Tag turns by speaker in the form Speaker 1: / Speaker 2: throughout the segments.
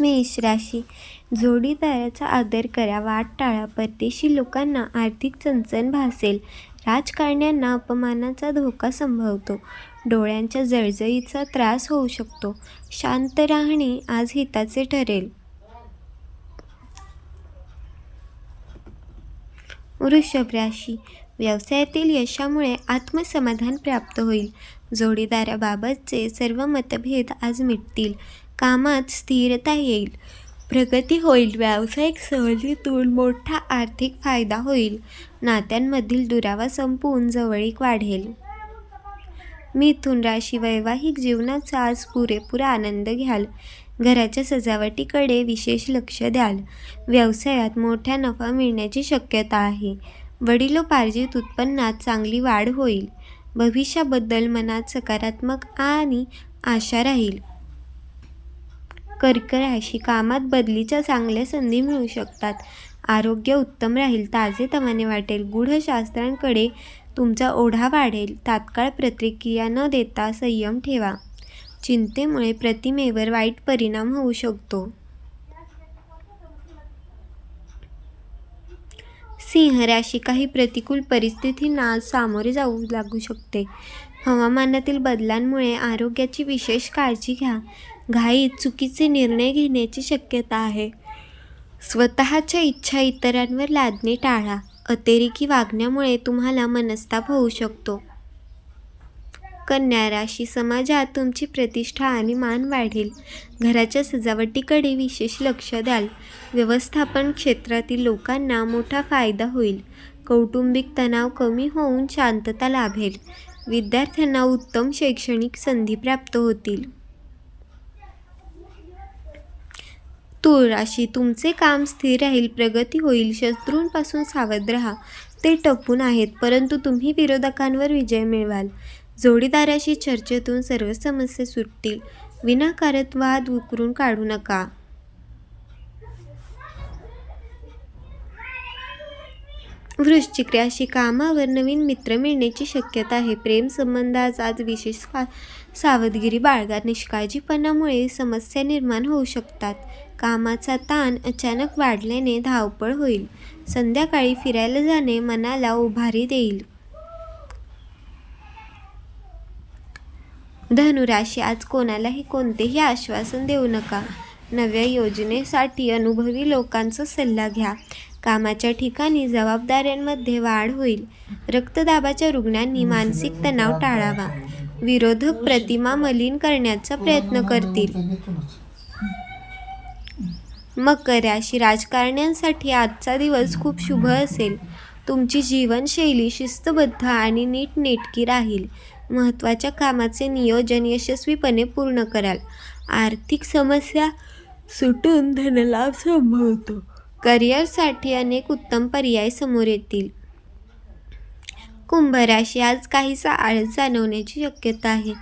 Speaker 1: मेष राशी जोडीदाराचा आदर करा वाट टाळा. परदेशी लोकांना आर्थिक चणचण भासेल. राजकारण्यांना अपमानाचा धोका संभवतो. डोळ्यांच्या जळजळीचा त्रास होऊ शकतो. शांत राहणे आज हिताचे ठरेल. वृषभ राशी. व्यवसायातील यशामुळे आत्मसमाधान प्राप्त होईल. जोडीदाराबाबतचे सर्व मतभेद आज मिटतील. कामात स्थिरता येईल. प्रगती होईल. व्यावसायिक सहलीतून मोठा आर्थिक फायदा होईल. नात्यांमधील दुरावा संपवून जवळीक वाढेल. मिथून राशी वैवाहिक जीवनाचा आज पुरेपूर आनंद घ्याल. घराच्या सजावटीकडे विशेष लक्ष द्याल. व्यवसायात मोठ्या नफा मिळण्याची शक्यता आहे. वडिलोपार्जित उत्पन्नात चांगली वाढ होईल. भविष्याबद्दल मनात सकारात्मक आणि आशा राहील. कर्कराशी कामात बदलीच्या चांगल्या संधी मिळू शकतात. आरोग्य उत्तम राहील ताजेतवाने वाटेल. गूढशास्त्रांकडे तुमचा ओढा वाढेल. तात्काळ प्रतिक्रिया न देता संयम ठेवा. चिंतेमुळे प्रतिमेवर वाईट परिणाम होऊ शकतो. सिंह राशी काही प्रतिकूल परिस्थितींना आज सामोरे जाऊ लागू शकते. हवामानातील बदलांमुळे आरोग्याची विशेष काळजी घ्या. घाईत चुकीचे निर्णय घेण्याची शक्यता आहे. स्वतःच्या इच्छा इतरांवर लादणे टाळा. अतिरेकी वागण्यामुळे तुम्हाला मनस्ताप होऊ शकतो. कन्या राशी समाजात तुमची प्रतिष्ठा आणि मान वाढेल. घराच्या सजावटीकडे विशेष लक्ष द्याल. व्यवस्थापन क्षेत्रातील लोकांना मोठा फायदा होईल. कौटुंबिक तणाव कमी होऊन शांतता लाभेल. विद्यार्थ्यांना उत्तम शैक्षणिक संधी प्राप्त होतील. तूळ राशी तुमचे काम स्थिर राहील प्रगती होईल शत्रूंपासून सावध राहा. ते टपून आहेत परंतु तुम्ही विरोधकांवर विजय मिळवाल. जोडीदाराशी चर्चेतून सर्व समस्या सुटतील. विनाकारण वाद उकरून काढू नका. वृश्चिक राशी कामावर नवीन मित्र मिळण्याची शक्यता आहे. प्रेम संबंधात आज विशेष सावधगिरी बाळगा. निष्काळजीपणामुळे समस्या निर्माण होऊ शकतात. कामाचा ताण अचानक वाढल्याने धावपळ होईल. संध्याकाळी फिरायला जाणे मनाला उभारी देईल. धनुराशी आज कोणालाही कोणतेही आश्वासन देऊ नका. नव्या योजनेसाठी अनुभवी लोकांचा सल्ला घ्या. कामाच्या ठिकाणी जबाबदाऱ्यांमध्ये वाढ होईल. रक्तदाबाच्या रुग्णांनी मानसिक तणाव टाळावा. विरोधक प्रतिमा मलिन करण्याचा प्रयत्न करतील. मकर राशी राजकारण्यांसाठी आजचा दिवस खूप शुभ असेल. तुमची जीवनशैली शिस्तबद्ध आणि नीटनेटकी राहील. महत्त्वाच्या कामाचे नियोजन यशस्वीपणे पूर्ण कराल. आर्थिक समस्या सुटून धनलाभ संभवतो. करिअरसाठी अनेक उत्तम पर्याय समोर येतील. कुंभ राशी आज काहीसा आळस जाणवण्याची शक्यता आहे.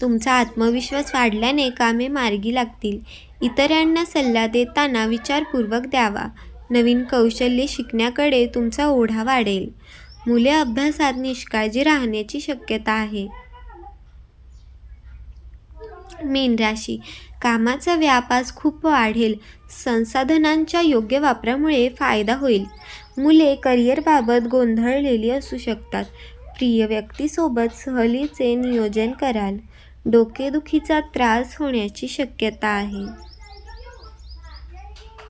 Speaker 1: तुमचा आत्मविश्वास वाढल्याने कामे मार्गी लागतील. इतरांना सल्ला देताना विचारपूर्वक द्यावा. नवीन कौशल्ये शिकण्याकडे तुमचा ओढा वाढेल. मुले अभ्यासात निष्काळजी राहण्याची शक्यता आहे. मीन राशी. कामाचा व्याप खूप वाढेल. संसाधनांच्या योग्य वापरामुळे फायदा होईल. मुले करिअरबाबत गोंधळलेली असू शकतात. प्रिय व्यक्तीसोबत सहलीचे नियोजन कराल. डोकेदुखीचा त्रास होण्याची शक्यता आहे.